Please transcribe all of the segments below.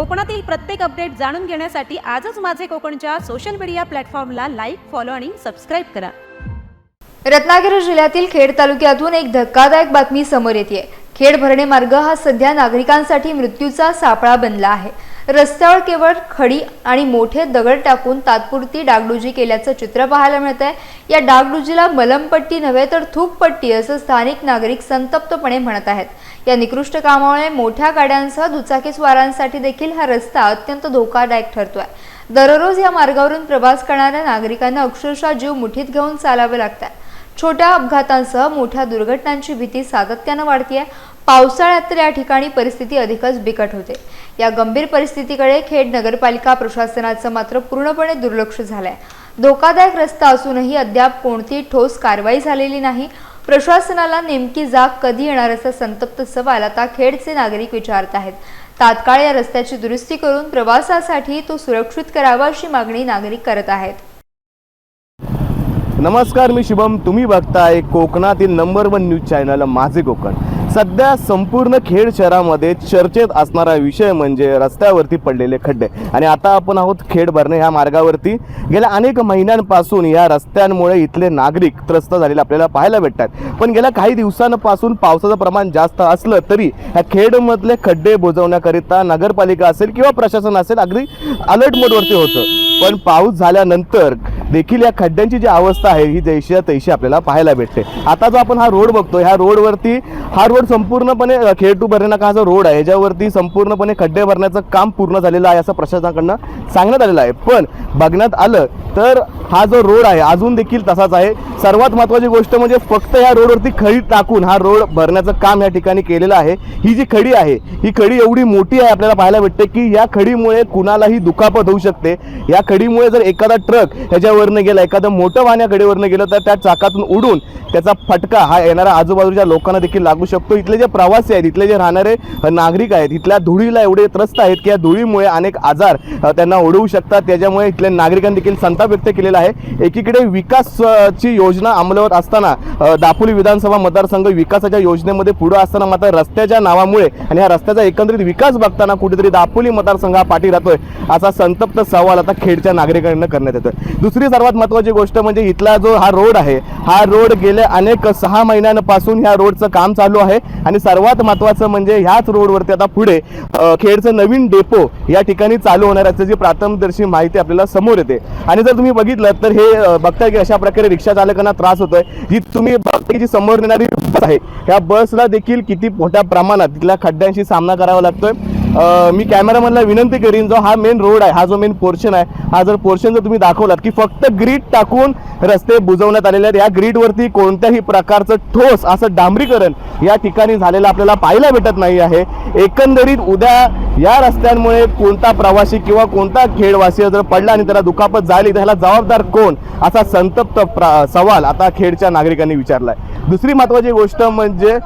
कोकणातील प्रत्येक अपडेट जाणून घेण्यासाठी आजच माझे कोकणच्या सोशल मीडिया प्लॅटफॉर्मला लाईक फॉलो आणि सबस्क्राईब करा. रत्नागिरी जिल्ह्यातील खेड तालुक्यातून एक धक्कादायक बातमी समोर येते खेड भरणे मार्ग हा सध्या नागरिकांसाठी मृत्यूचा सापळा बनला आहे. रस्त्यावर केवळ खडी आणि मोठे दगड टाकून तात्पुरती डागडुजी केल्याचं चित्र पाहायला मिळत आहे या डागडुजीला मलमपट्टी नव्हे तर थूकपट्टी असं स्थानिक नागरिक संतप्तपणे म्हणत आहेत. या निकृष्ट कामामुळे मोठ्या गाड्यांसह दुचाकीस्वारांसाठी देखील हा रस्ता अत्यंत धोकादायक ठरतोय. दररोज या मार्गावरून प्रवास करणाऱ्या नागरिकांना अक्षरशः जीव मुठीत घेऊन चालावे लागतात. छोट्या अपघातांसह मोठ्या दुर्घटनांची भीती सातत्यानं वाढतीये. पावसाळ्यात तर या ठिकाणी परिस्थिती अधिकच बिकट होते. या गंभीर परिस्थितीकडे खेड नगरपालिका प्रशासनाचं मात्र पूर्णपणे दुर्लक्ष झालंय. धोकादायक रस्ता असूनही अद्याप कोणतीही ठोस कारवाई झालेली नाही. प्रशासनाला नेमकी जाग कधी येणार असा संतप्त सवाल आता खेडचे नागरिक विचारत आहेत. तात्काळ या रस्त्याची दुरुस्ती करून प्रवासासाठी तो सुरक्षित करावा अशी मागणी नागरिक करत आहेत. नमस्कार मी शुभम. तुम्ही बघताय कोकणातील नंबर वन न्यूज चॅनल माझे कोकण. सध्या संपूर्ण खेड शहरामध्ये चर्चेत असणारा विषय म्हणजे रस्त्यावरती पडलेले खड्डे. आणि आता आपण आहोत खेड भरणे ह्या मार्गावरती. गेल्या अनेक महिन्यांपासून या रस्त्यांमुळे इथले नागरिक त्रस्त झालेले आपल्याला पाहायला भेटतात. पण गेल्या काही दिवसांपासून पावसाचं प्रमाण जास्त असलं तरी ह्या खेडमधले खड्डे बुजवण्याकरिता नगरपालिका असेल किंवा प्रशासन असेल अगदी अलर्ट मोडवरती होतं. पण पाऊस झाल्यानंतर देखील या खड्ड्यांची जी अवस्था आहे ही जैशी आहे तैशी आपल्याला पाहायला भेटते. आता जो आपण हा रोड बघतो ह्या रोडवरती हा रोड संपूर्णपणे खेळ टू भरण्याचा हा जो रोड आहे ह्याच्यावरती संपूर्णपणे खड्डे भरण्याचं काम पूर्ण झालेलं आहे असं प्रशासनाकडनं सांगण्यात आलेलं आहे. पण बघण्यात आलं तर हा जो रोड आहे अजून देखील तसाच आहे. सर्वात महत्त्वाची गोष्ट म्हणजे फक्त या रोडवरती खडी टाकून हा रोड भरण्याचं काम या ठिकाणी केलेलं आहे. ही जी खडी आहे ही खडी एवढी मोठी आहे आपल्याला पाहायला भेटते की या खडीमुळे कुणालाही दुखापत होऊ शकते. या खडीमुळे जर एखादा ट्रक ह्याच्यावर ह्याच्यावरनं गेला एखादं मोठं वाहन या गेलं तर त्या चाकातून उडून त्याचा फटका हा येणाऱ्या आजूबाजूच्या लोकांना देखील लागू शकतो. इथले जे प्रवासी आहेत इथले जे राहणारे नागरिक आहेत इथल्या धुळीला एवढे त्रस्त आहेत की या धुळीमुळे अनेक आजार त्यांना ओढवू शकतात. त्याच्यामुळे इथल्या नागरिकांनी देखील संताप व्यक्त केलेला आहे. एकीकडे विकास ची योजना अंमलवत असताना दापोली विधानसभा मतदारसंघ विकासाच्या योजनेमध्ये पुढे असताना मात्र रस्त्याच्या नावामुळे आणि ह्या रस्त्याचा एकंदरीत विकास बघताना कुठेतरी दापोली मतदारसंघ हा पाठी राहतोय असा संतप्त सवाल आता खेडच्या नागरिकांना करण्यात येतोय. दुसरी सर्वात महत्त्वाची गोष्ट म्हणजे इथला जो हा रोड आहे हा रोड गेल्या अनेक सहा महिन्यांपासून ह्या रोडचं काम चालू आहे. आणि सर्वात महत्त्वाचं म्हणजे ह्याच रोडवरती आता पुढे खेडचं नवीन डेपो या ठिकाणी चालू होणार असल्याची प्राथमदर्शी माहिती आपल्याला समोर येते. आणि जर तुम्ही बघितलं तर हे बघताय की अशा प्रकारे रिक्षा चालकांना त्रास होतोय. जी तुम्ही बघताय जी समोर नेणारी बस आहे ह्या बसला देखील किती मोठ्या प्रमाणात तिथल्या खड्ड्यांशी सामना करावा लागतोय. मी कॅमेरामॅनला विनंती करीन जो हा मेन रोड आहे हा जो मेन पोर्शन आहे हा जर पोर्शन जर तुम्ही दाखवलात की फक्त ग्रीड टाकून रस्ते बुजवण्यात आलेले आहेत या ग्रीडवरती कोणत्याही प्रकारचं ठोस असं डांबरीकरण या ठिकाणी झालेलं आपल्याला पाहायला भेटत नाही आहे. एकंदरीत उद्या या रस्त्यांमुळे कोणता प्रवासी किंवा कोणता खेडवासी जर पडला आणि त्याला दुखापत झाली तर ह्याला जबाबदार कोण? असा संतप्त प्रा- सवाल आता खेडच्या नागरिकांनी विचारला आहे दुसरी महत्त्वाची गोष्ट म्हणजे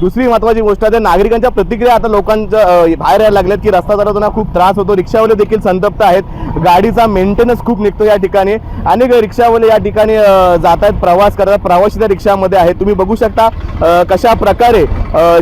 दुसरी महत्वाची गोष्ट आहे नागरिकांच्या प्रतिक्रिया आता लोकांच्या बाहेर यायला लागल्यात की रस्ता चालवताना खूप त्रास होतो. रिक्षावाले देखील संतप्त आहेत. गाडीचा मेंटेनन्स खूप निघतो या ठिकाणी. अनेक रिक्षावाले या ठिकाणी जात आहेत प्रवास करतात. प्रवासी त्या रिक्षामध्ये आहेत. तुम्ही बघू शकता कशा प्रकारे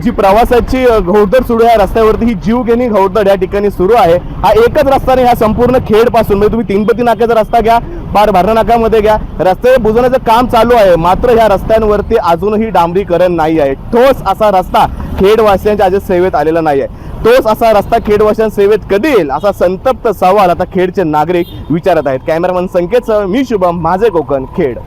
जी प्रवासाची घोडदड सुरू आहे रस्त्यावरती ही जीवघेणी घोडदड या ठिकाणी सुरू आहे. हा एकच रस्ता नाही हा संपूर्ण खेडपासून म्हणजे तुम्ही तीनपती नाक्याचा रस्ता घ्या. पार भरणा घ्या. रस्ते बुजवण्याचं काम चालू आहे. मात्र ह्या रस्त्यांवरती अजूनही डांबरीकरण नाही आहे. ठोस असा रस्ता खेडवासियांच्या आज सेवेत आलेला नाही आहे. तोच असा रस्ता खेडवासियांच्या सेवेत कधी येईल? असा संतप्त सवाल आता खेडचे नागरिक विचारत आहेत. कॅमेरामन संकेतसह मी शुभम माझे कोकण खेड.